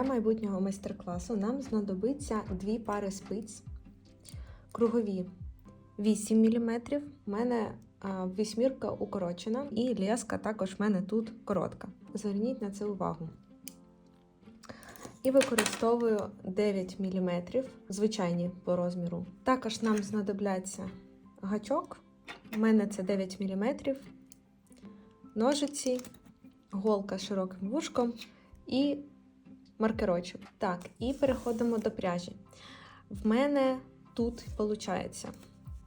Для майбутнього майстер-класу нам знадобиться дві пари спиць. Кругові 8 мм. У мене вісьмірка укорочена, і леска також в мене тут коротка. Зверніть на це увагу. І використовую 9 мм, звичайні по розміру. Також нам знадобляться гачок. У мене це 9 мм, ножиці, голка з широким вушком і маркерочок. Так, і переходимо до пряжі. В мене тут виходить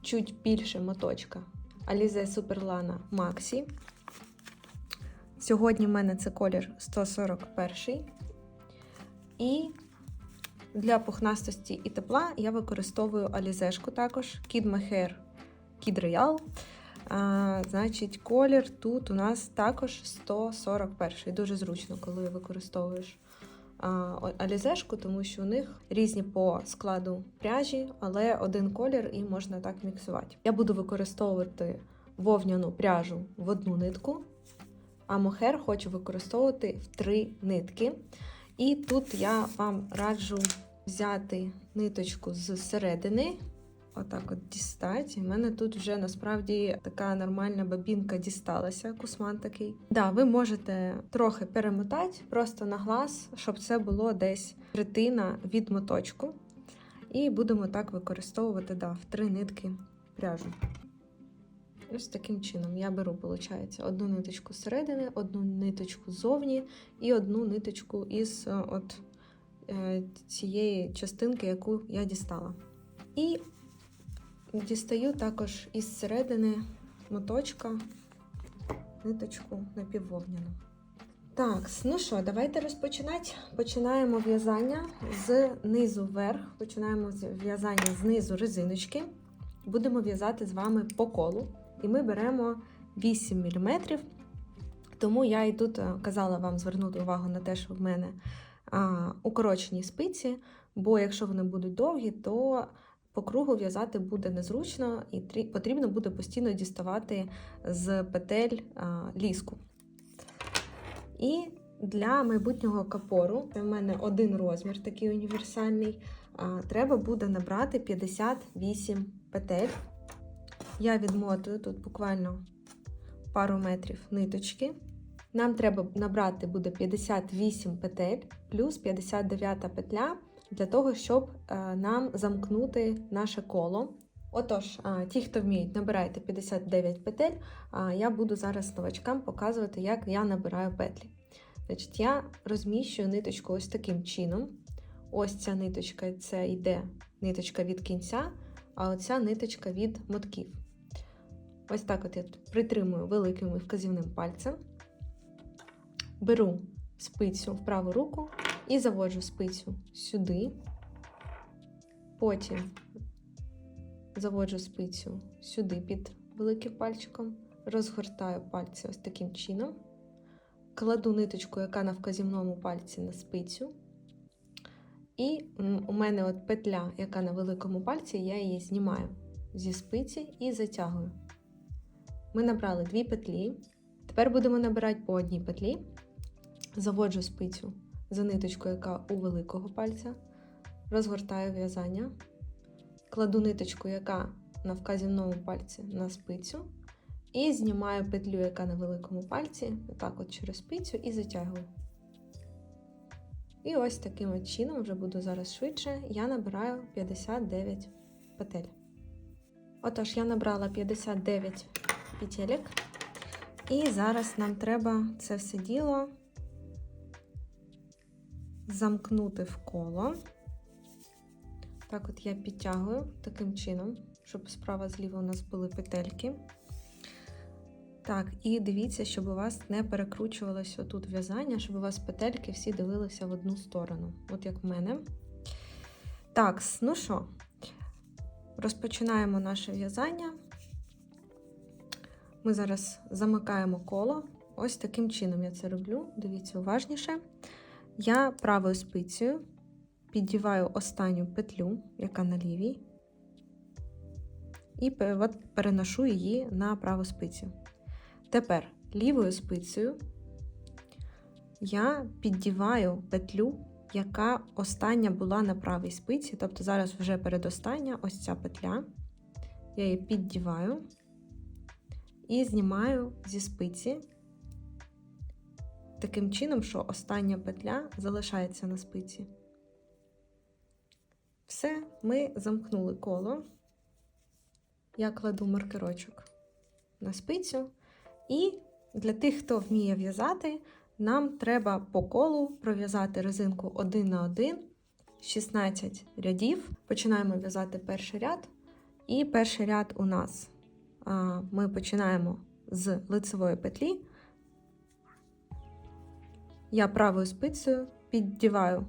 чуть більше моточка Alize Superlana Maxi. Сьогодні в мене це колір 141. І для пухнастості і тепла я використовую алізешку також Kid Hair Kid Royal. А, Значить, колір тут у нас також 141. Дуже зручно, коли використовуєш алізешку, тому що у них різні по складу пряжі, але один колір і можна так міксувати. Я буду використовувати вовняну пряжу в одну нитку, а мохер хочу використовувати в три нитки. І тут я вам раджу взяти ниточку з середини, отак от дістати. У мене тут вже насправді така нормальна бабінка дісталася, кусман такий. Да, ви можете трохи перемотати просто на глаз, щоб це було десь третина від моточку. І будемо так використовувати да, в три нитки пряжу. Ось таким чином я беру, виходить, одну ниточку зсередини, одну ниточку ззовні і одну ниточку із е, от е, цієї частинки, яку я дістала. І дістаю також із середини моточка ниточку напіввовняну. Так, ну що, давайте розпочинати. Починаємо в'язання з низу вверх. Починаємо в'язання знизу резиночки. Будемо в'язати з вами по колу. І ми беремо 8 мм. Тому я і тут казала вам звернути увагу на те, що в мене а, укорочені спиці, бо якщо вони будуть довгі, то по кругу в'язати буде незручно і потрібно буде постійно діставати з петель ліску. І для майбутнього капору, в мене один розмір, такий універсальний, треба буде набрати 58 петель. Я відмотую тут буквально пару метрів ниточки. Нам треба набрати буде 58 петель плюс 59 петля для того, щоб нам замкнути наше коло. Отож, ті, хто вміють, набирайте 59 петель, я буду зараз новачкам показувати, як я набираю петлі. Значить, Я розміщую ниточку ось таким чином. Ось ця ниточка це йде ниточка від кінця, а оця ниточка від мотків. Ось так от я притримую великим і вказівним пальцем, беру спицю в праву руку і заводжу спицю сюди, потім заводжу спицю сюди під великим пальчиком, розгортаю пальці ось таким чином, кладу ниточку, яка на вказівному пальці на спицю. І у мене от петля, яка на великому пальці, я її знімаю зі спиці і затягую. Ми набрали дві петлі. Тепер будемо набирати по одній петлі, заводжу спицю за ниточку, яка у великого пальця, розгортаю в'язання, кладу ниточку, яка на вказівному пальці на спицю, і знімаю петлю, яка на великому пальці, отак от через спицю, і затягую. І ось таким от чином, вже буду зараз швидше, я набираю 59 петель. Отож, я набрала 59 петелек. І зараз нам треба це все діло замкнути в коло. Так, от я підтягую таким чином, щоб справа зліва у нас були петельки. Так, і дивіться, щоб у вас не перекручувалося тут в'язання, щоб у вас петельки всі дивилися в одну сторону, от як в мене. Так, ну що, розпочинаємо наше в'язання. Ми зараз замикаємо коло. Ось таким чином я це роблю. Дивіться уважніше. Я правою спицею піддіваю останню петлю, яка на лівій, і переношу її на праву спицю. Тепер лівою спицею я піддіваю петлю яка остання була на правій спиці. Тобто зараз вже передостання ось ця петля. Я її піддіваю і знімаю зі спиці таким чином, що остання петля залишається на спиці. Все, ми замкнули коло. Я кладу маркерочок на спицю. І для тих, хто вміє в'язати, нам треба по колу пров'язати резинку 1 на 1, 16 рядів. Починаємо в'язати перший ряд. І перший ряд у нас ми починаємо з лицевої петлі. Я правою спицею піддіваю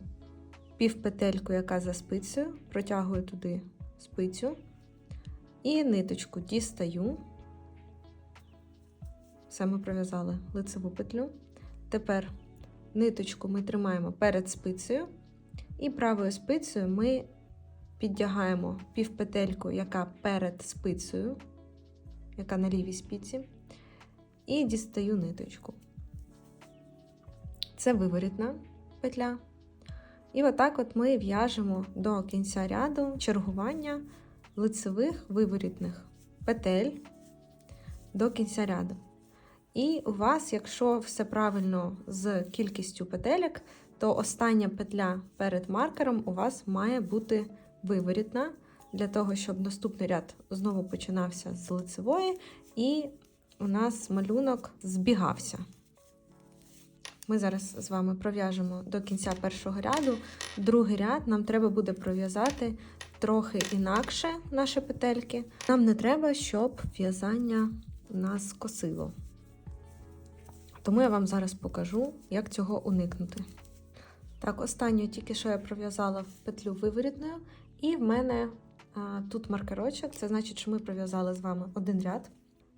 півпетельку, яка за спицею, протягую туди спицю і ниточку дістаю. Все ми пров'язали лицеву петлю. Тепер ниточку ми тримаємо перед спицею, і правою спицею ми піддягаємо півпетельку, яка перед спицею, яка на лівій спиці, і дістаю ниточку. Це виворітна петля. І отак от ми в'яжемо до кінця ряду чергування лицевих виворітних петель до кінця ряду. І у вас, якщо все правильно з кількістю петелек, то остання петля перед маркером у вас має бути виворітна, для того, щоб наступний ряд знову починався з лицевої, і у нас малюнок збігався. Ми зараз з вами пров'яжемо до кінця першого ряду. Другий ряд нам треба буде пров'язати трохи інакше наші петельки. Нам не треба, щоб в'язання нас косило. Тому я вам зараз покажу, як цього уникнути. Так, останню тільки що я пров'язала в петлю виворітною, і в мене а, тут маркерочок, це значить, що ми пров'язали з вами один ряд,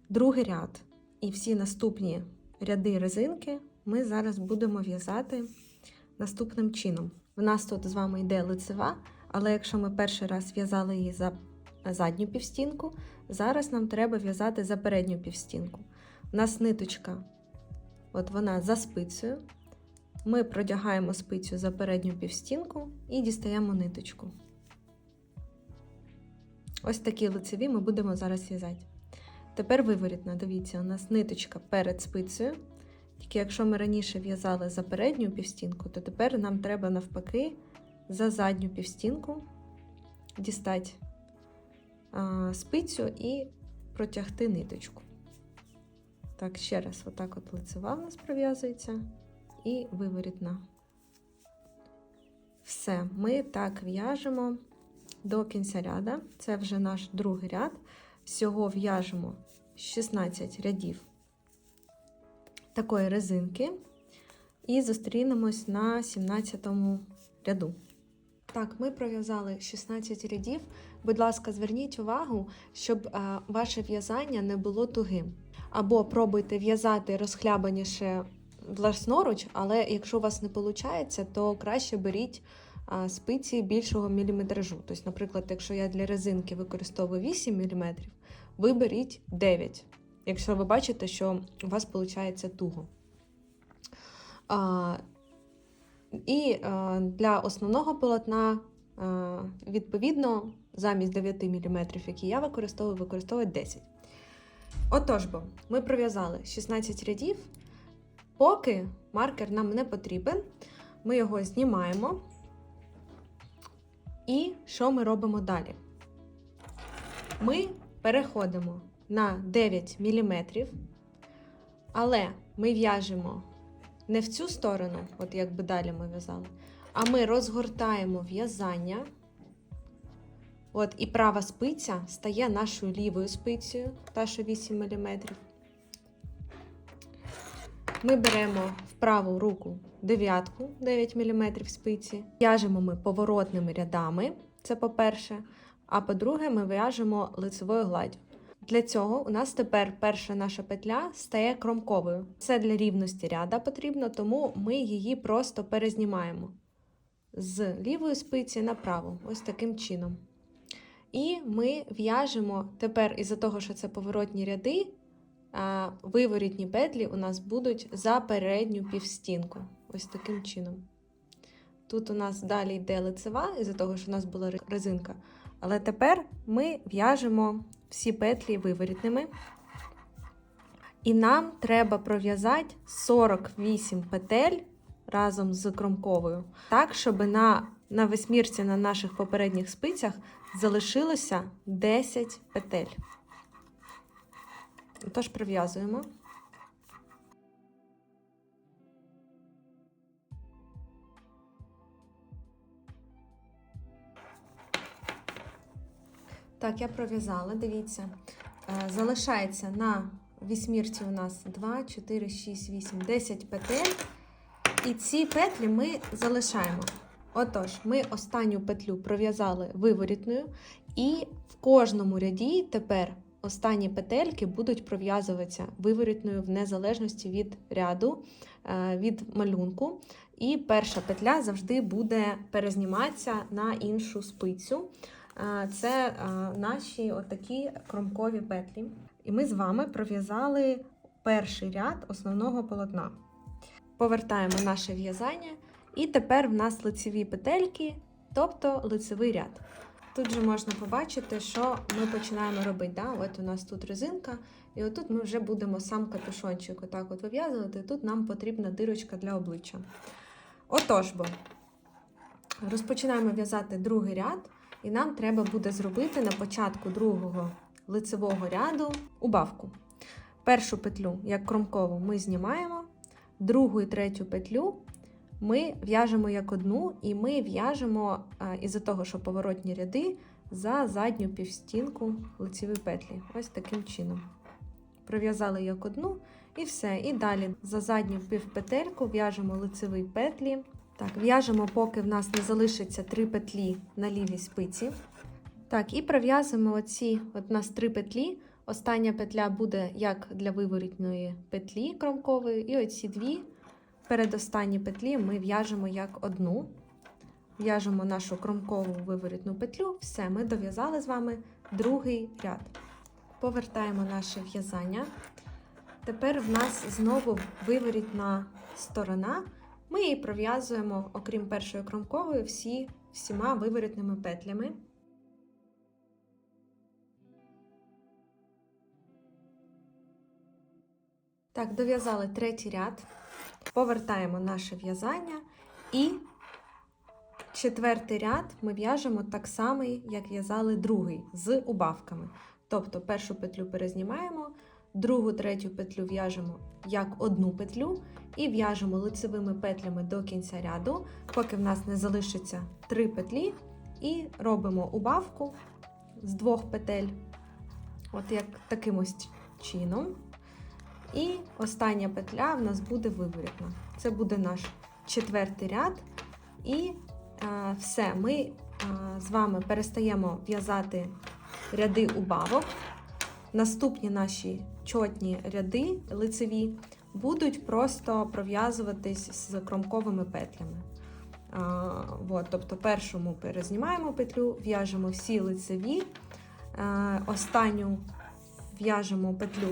другий ряд і всі наступні ряди резинки ми зараз будемо в'язати наступним чином. В нас тут з вами йде лицева, але якщо ми перший раз в'язали її за задню півстінку, зараз нам треба в'язати за передню півстінку. У нас ниточка, от вона за спицею. Ми продягаємо спицю за передню півстінку і дістаємо ниточку. Ось такі лицеві ми будемо зараз в'язати. Тепер виворітна, дивіться, у нас ниточка перед спицею. Тільки якщо ми раніше в'язали за передню півстінку, то тепер нам треба навпаки за задню півстінку дістати а, спицю і протягти ниточку. Так, ще раз, отак от лицева в нас пров'язується і виворітна. Все, ми так в'яжемо до кінця ряда. Це вже наш другий ряд. Всього в'яжемо 16 рядів такої резинки. І зустрінемось на 17 ряду. Так, ми пров'язали 16 рядів. Будь ласка, зверніть увагу, щоб а, ваше в'язання не було тугим. Або пробуйте в'язати розхлябаніше власноруч, але якщо у вас не виходить, то краще беріть а, спиці більшого міліметражу. Тобто, наприклад, якщо я для резинки використовую 8 мм, ви беріть 9 якщо ви бачите, що у вас виходить туго. І для основного полотна, відповідно, замість 9 мм, які я використовую, використовую 10. Отож, бо ми пров'язали 16 рядів, поки маркер нам не потрібен, ми його знімаємо. І що ми робимо далі? Ми переходимо на 9 мм, але ми в'яжемо не в цю сторону, от як би далі ми в'язали, а ми розгортаємо в'язання. От, І права спиця стає нашою лівою спицею, та що 8 мм. Ми беремо в праву руку дев'ятку 9 мм спиці. В'яжемо ми поворотними рядами, це по-перше. А по-друге, ми в'яжемо лицевою гладдю. Для цього у нас тепер перша наша петля стає кромковою. Це для рівності ряда потрібно, тому ми її просто перезнімаємо з лівої спиці на праву, ось таким чином. І ми в'яжемо тепер, із-за того, що це поворотні ряди, виворітні петлі у нас будуть за передню півстінку. Ось таким чином. Тут у нас далі йде лицева, із-за того, що у нас була резинка. Але тепер ми в'яжемо всі петлі виворітними. І нам треба пров'язати 48 петель разом з кромковою, так, щоб на, на восьмірці на наших попередніх спицях залишилося 10 петель. Тож прив'язуємо. Так, я пров'язала, дивіться. Е, Залишається на вісьмірці у нас 2, 4, 6, 8, 10 петель. І ці петлі ми залишаємо. Отож, ми останню петлю пров'язали виворітною, і в кожному ряді тепер останні петельки будуть пров'язуватися виворітною в незалежності від ряду, е, від малюнку. І перша петля завжди буде перезніматися на іншу спицю. Це наші отакі кромкові петлі. І ми з вами пров'язали перший ряд основного полотна. Повертаємо наше в'язання, і тепер в нас лицеві петельки, тобто лицевий ряд. Тут же можна побачити, що ми починаємо робити. Да? От у нас тут резинка, і отут ми вже будемо сам капюшончик отак от вив'язувати. Тут нам потрібна дирочка для обличчя. Отож бо, розпочинаємо в'язати другий ряд, і нам треба буде зробити на початку другого лицевого ряду убавку. Першу петлю, як кромкову, ми знімаємо, другу і третю петлю ми в'яжемо як одну, і ми в'яжемо із-за того, що поворотні ряди за задню півстінку лицевої петлі. Ось таким чином. Пров'язали як одну, і все. І далі за задню півпетельку в'яжемо лицеві петлі. Так, в'яжемо, поки в нас не залишиться три петлі на лівій спиці. Так, і пров'язуємо оці, от у нас три петлі. Остання петля буде як для виворітної петлі кромкової, і оці дві передостанні петлі ми в'яжемо як одну. В'яжемо нашу кромкову виворітну петлю. Все, ми дов'язали з вами другий ряд. Повертаємо наше в'язання. Тепер в нас знову виворітна сторона. Ми її пров'язуємо, окрім першої кромкової, всі, всіма виворітними петлями. Так, дов'язали третій ряд. Повертаємо наше в'язання і четвертий ряд ми в'яжемо так само, як в'язали другий, з убавками. Тобто першу петлю перезнімаємо, другу, третю петлю в'яжемо як одну петлю і в'яжемо лицевими петлями до кінця ряду, поки в нас не залишиться три петлі, і робимо убавку з двох петель, от як таким ось чином. І остання петля в нас буде виворітна. Це буде наш четвертий ряд. І е, все, ми е, з вами перестаємо в'язати ряди убавок. Наступні наші чотні ряди лицеві будуть просто пров'язуватись з кромковими петлями. А, от, тобто першу ми перезнімаємо петлю, в'яжемо всі лицеві, е, останню в'яжемо петлю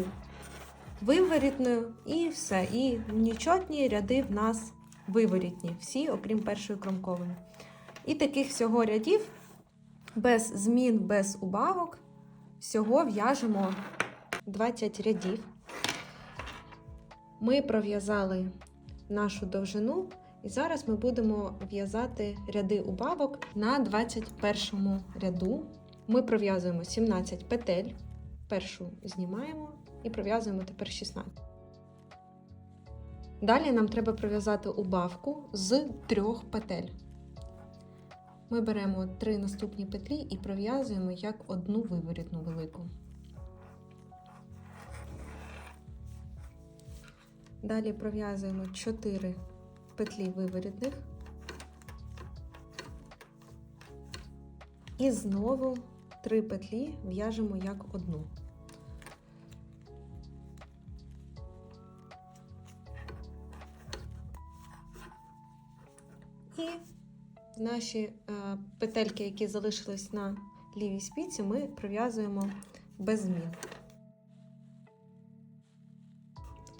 виворітною і все. І нічотні ряди в нас виворітні, всі, окрім першої кромкової. І таких всього рядів без змін, без убавок, всього в'яжемо 20 рядів. Ми пров'язали нашу довжину, і зараз ми будемо в'язати ряди убавок на 21 ряду. Ми пров'язуємо 17 петель, першу знімаємо і пров'язуємо тепер 16. Далі нам треба пров'язати убавку з трьох петель. Ми беремо три наступні петлі і пров'язуємо як одну виворітну велику. Далі пров'язуємо 4 петлі виворітних. І знову 3 петлі в'яжемо як одну. І наші е, петельки, які залишились на лівій спіці, ми пров'язуємо без змін.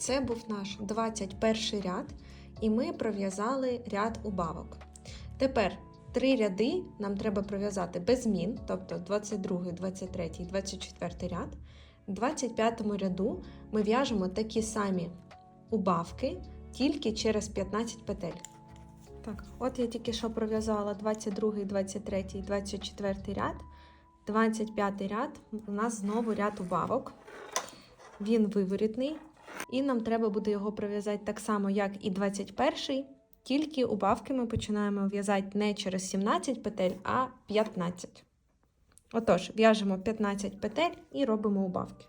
Це був наш 21 ряд, і ми пров'язали ряд убавок. Тепер три ряди нам треба пров'язати без змін, тобто 22, 23, 24 ряд. В 25 ряду ми в'яжемо такі самі убавки, тільки через 15 петель. Так, от я тільки що пров'язала 22, 23, 24 ряд. 25 ряд у нас знову ряд убавок. Він виворітний, і нам треба буде його пров'язати так само, як і 21-й, тільки убавки ми починаємо в'язати не через 17 петель, а 15. Отож, в'яжемо 15 петель і робимо убавки.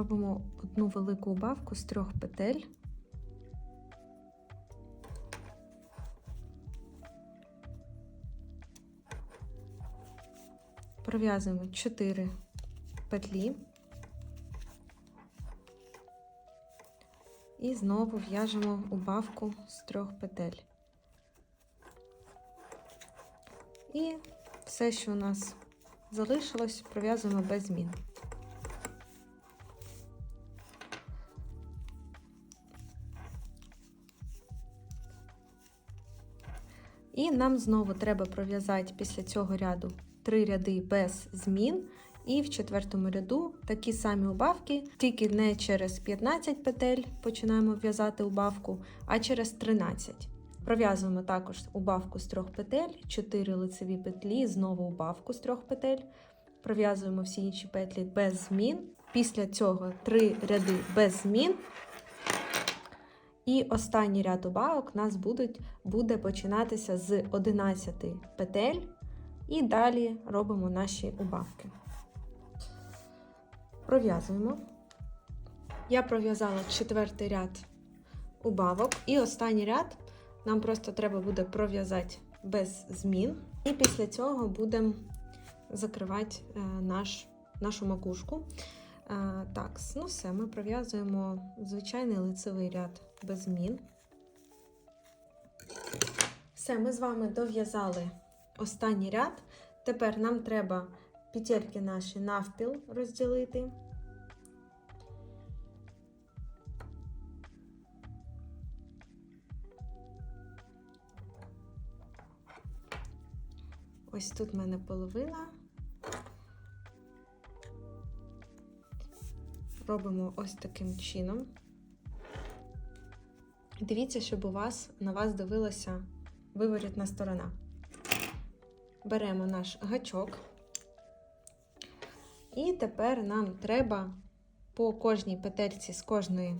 Робимо одну велику убавку з трьох петель. Пров'язуємо 4 петлі і знову в'яжемо убавку з трьох петель. І все, що у нас залишилось, пров'язуємо без змін. І нам знову треба пров'язати після цього ряду три ряди без змін. І в четвертому ряду такі самі убавки, тільки не через 15 петель починаємо в'язати убавку, а через 13. Пров'язуємо також убавку з трьох петель, 4 лицеві петлі, знову убавку з трьох петель. Пров'язуємо всі інші петлі без змін. Після цього 3 ряди без змін. І останній ряд убавок у нас будуть, буде починатися з 11 петель, і далі робимо наші убавки. Пров'язуємо. Я пров'язала четвертий ряд убавок, і останній ряд нам просто треба буде пров'язати без змін. І після цього будемо закривати е, наш, нашу макушку. А, так, ну все, ми пров'язуємо звичайний лицевий ряд без змін. Все, ми з вами дов'язали останній ряд. Тепер нам треба петельки наші навпіл розділити. Ось тут в мене половина. робимо ось таким чином. Дивіться, щоб у вас на вас дивилася виворітна сторона. Беремо наш гачок, і тепер нам треба по кожній петельці з кожної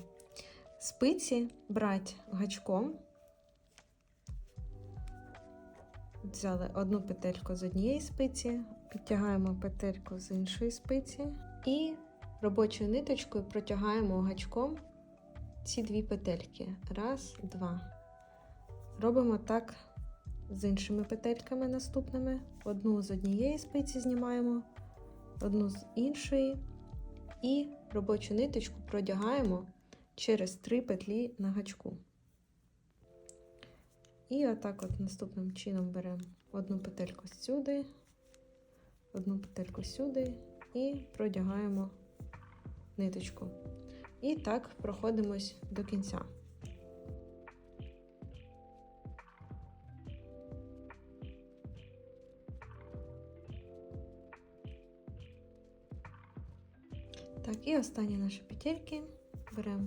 спиці брати гачком. Взяли одну петельку з однієї спиці, підтягаємо петельку з іншої спиці і робочою ниточкою протягаємо гачком ці дві петельки. Раз, два. Робимо так з іншими петельками наступними. Одну з однієї спиці знімаємо, одну з іншої. І робочу ниточку продягаємо через три петлі на гачку. І отак от наступним чином беремо одну петельку сюди, одну петельку сюди і продягаємо ниточку. І так проходимось до кінця. Так, і останні наші петельки беремо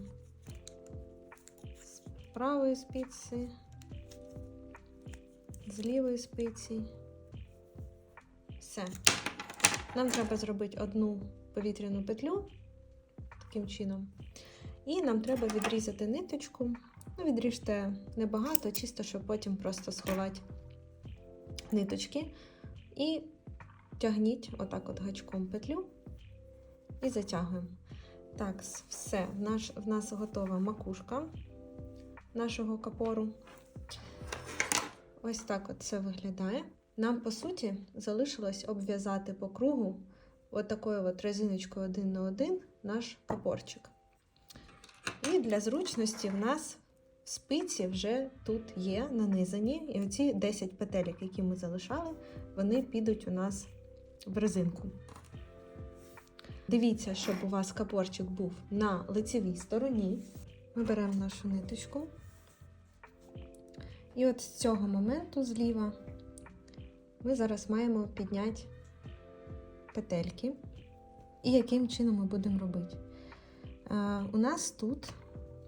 з правої спиці, з лівої спиці. Все. Нам треба зробити одну повітряну петлю таким чином. І нам треба відрізати ниточку. Ну, Відріжте небагато, чисто, щоб потім просто сховати ниточки. І тягніть отак от гачком петлю і затягуємо. Так, все, наш, в нас готова макушка нашого капору. Ось так от це виглядає. Нам, по суті, залишилось обв'язати по кругу отакою от резиночкою один на один наш капорчик. І для зручності в нас спиці вже тут є нанизані. І оці 10 петелек, які ми залишали, вони підуть у нас в резинку. Дивіться, щоб у вас капорчик був на лицевій стороні. Ми беремо нашу ниточку. І от з цього моменту зліва ми зараз маємо підняти петельки. І яким чином ми будемо робити? Е, у нас тут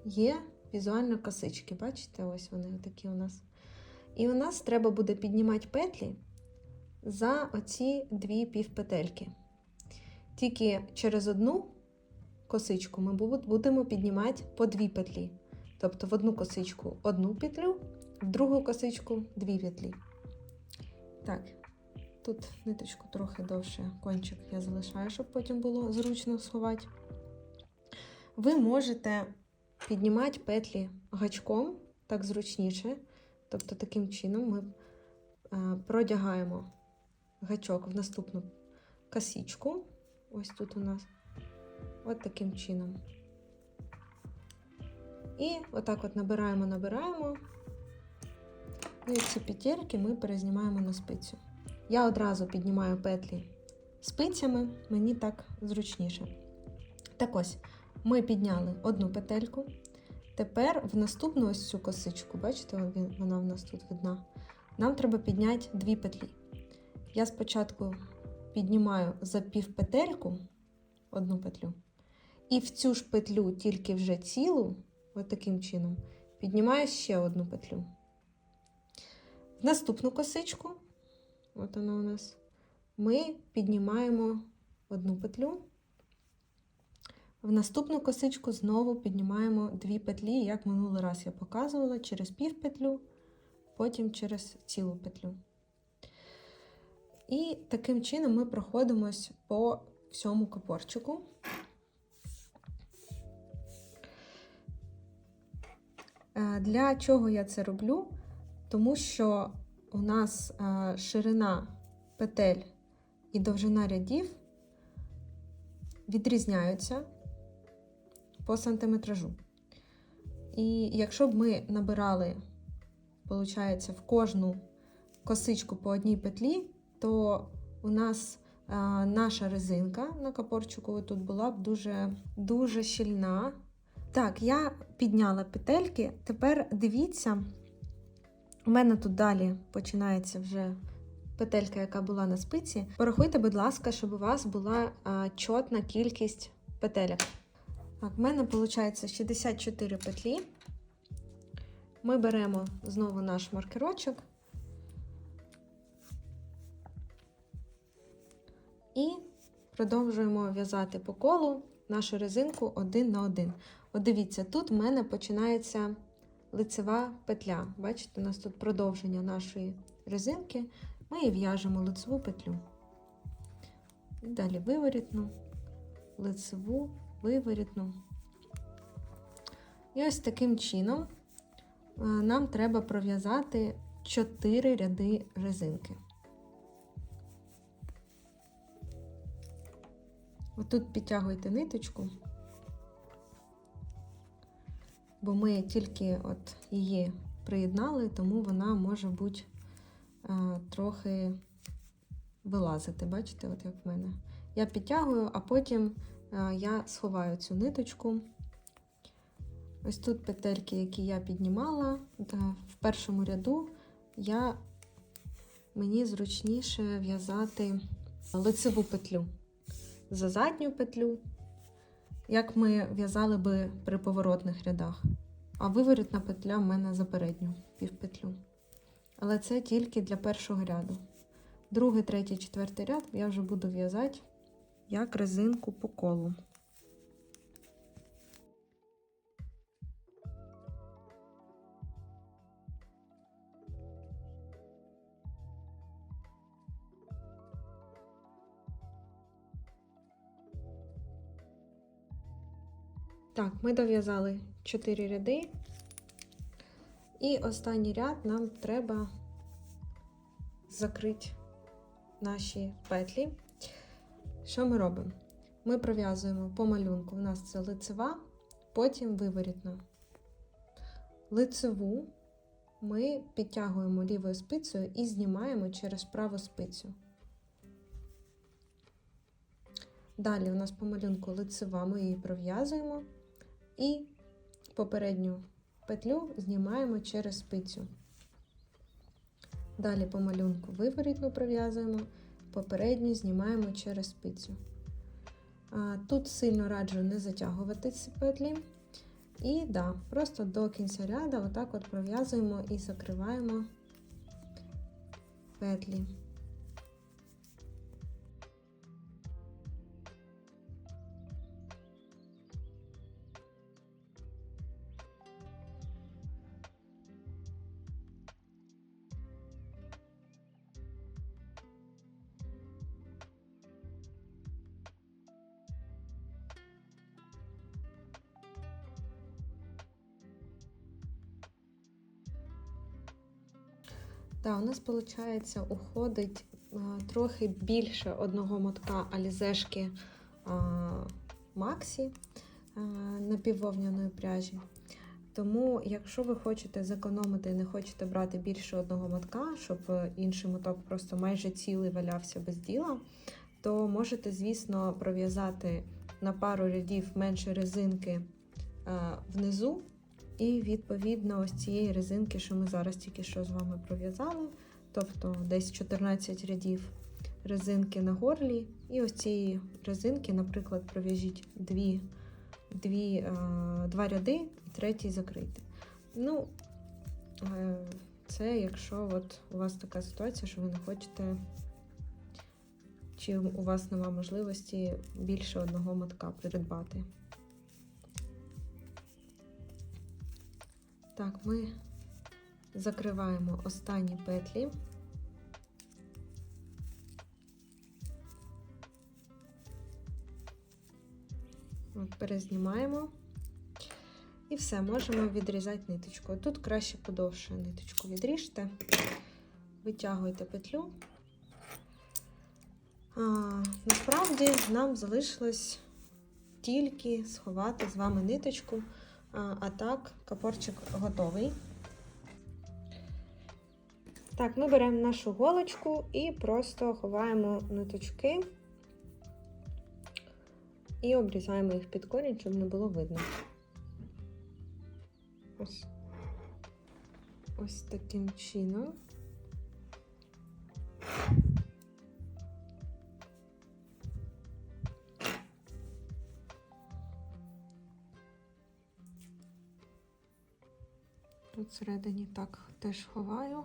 є візуально косички, бачите, ось вони такі у нас. І у нас треба буде піднімати петлі за оці дві півпетельки. Тільки через одну косичку ми будемо піднімати по дві петлі. Тобто в одну косичку одну петлю, в другу косичку дві петлі. Так, тут ниточку трохи довше кончик я залишаю, щоб потім було зручно сховати. Ви можете піднімати петлі гачком, так зручніше. Тобто, таким чином ми е, продягаємо гачок в наступну косичку. Ось тут у нас. От таким чином. І отак от набираємо, набираємо. Ну і ці петельки ми перезнімаємо на спицю. Я одразу піднімаю петлі спицями, мені так зручніше. Так ось, ми підняли одну петельку. Тепер в наступну ось цю косичку, бачите, вона в нас тут видна. Нам треба підняти дві петлі. Я спочатку піднімаю за півпетельку одну петлю. І в цю ж петлю, тільки вже цілу, от таким чином, піднімаю ще одну петлю. В наступну косичку, от вона у нас, ми піднімаємо одну петлю. В наступну косичку знову піднімаємо дві петлі, як минулий раз я показувала, через пів петлю, потім через цілу петлю. І таким чином ми проходимось по всьому копорчику. Е, Для чого я це роблю? Тому що у нас е, ширина петель і довжина рядів відрізняються по сантиметражу. І якщо б ми набирали, виходить, в кожну косичку по одній петлі, то у нас а, наша резинка на капорчику тут була б дуже, дуже щільна. Так, я підняла петельки. Тепер дивіться, у мене тут далі починається вже петелька, яка була на спиці. Порахуйте, будь ласка, щоб у вас була а, чотна кількість петелек. Так, в мене виходить 64 петлі. Ми беремо знову наш маркерочок. І продовжуємо в'язати по колу нашу резинку один на один. От дивіться, тут в мене починається лицева петля. Бачите, у нас тут продовження нашої резинки. Ми і в'яжемо лицеву петлю. І далі виворітну, лицеву, виворітну. І ось таким чином е, нам треба пров'язати 4 ряди резинки. Отут підтягуйте ниточку, бо ми тільки от її приєднали, тому вона може бути а, трохи вилазити. Бачите, от як в мене. Я підтягую, а потім я сховаю цю ниточку. Ось тут петельки, які я піднімала, в першому ряду я, мені зручніше в'язати лицеву петлю за задню петлю, як ми в'язали би при поворотних рядах. А виворітна петля в мене за передню півпетлю. Але це тільки для першого ряду. Другий, третій, четвертий ряд я вже буду в'язати як резинку по колу. Так, ми дов'язали 4 ряди. І останній ряд нам треба закрити наші петлі. Що ми робимо? Ми пров'язуємо по малюнку, у нас це лицева потім виворітну. Лицеву ми підтягуємо лівою спицею і знімаємо через праву спицю. Далі у нас по малюнку лицева, ми її пров'язуємо і попередню петлю знімаємо через спицю. Далі по малюнку виворітну пров'язуємо, попередню знімаємо через спицю. Тут сильно раджу не затягувати ці петлі. І да, просто до кінця ряду отак от пров'язуємо і закриваємо петлі. У нас, виходить, уходить трохи більше одного мотка алізешки Максі напіввовняної пряжі. Тому, якщо ви хочете зекономити і не хочете брати більше одного мотка, щоб інший моток просто майже цілий валявся без діла, то можете, звісно, пров'язати на пару рядів менше резинки внизу. І, відповідно, ось цієї резинки, що ми зараз тільки що з вами пров'язали, тобто десь 14 рядів резинки на горлі. І ось цієї резинки, наприклад, пров'яжіть дві, дві, е, два ряди і третій закрити. Ну, е, це якщо от у вас така ситуація, що ви не хочете, чи у вас нема можливості більше одного мотка придбати. Так, ми закриваємо останні петлі. Перезнімаємо. І все, можемо відрізати ниточку. Тут краще подовше ниточку відріжте, витягуйте петлю. А, Насправді нам залишилось тільки сховати з вами ниточку. А, так, капорчик готовий. Так, ми беремо нашу голочку і просто ховаємо ниточки і обрізаємо їх під корінь, щоб не було видно. Ось, Ось таким чином. Всередині так теж ховаю.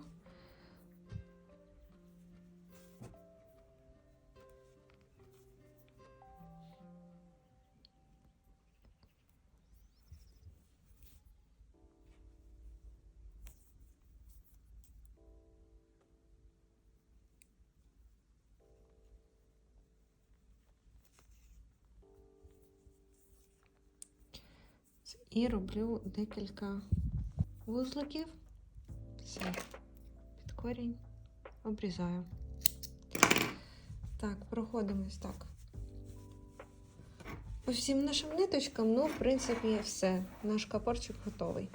І роблю декілька вузликів, все, під корінь обрізаю. Так, проходимось так. По всім нашим ниточкам, ну, в принципі, все. Наш капорчик готовий.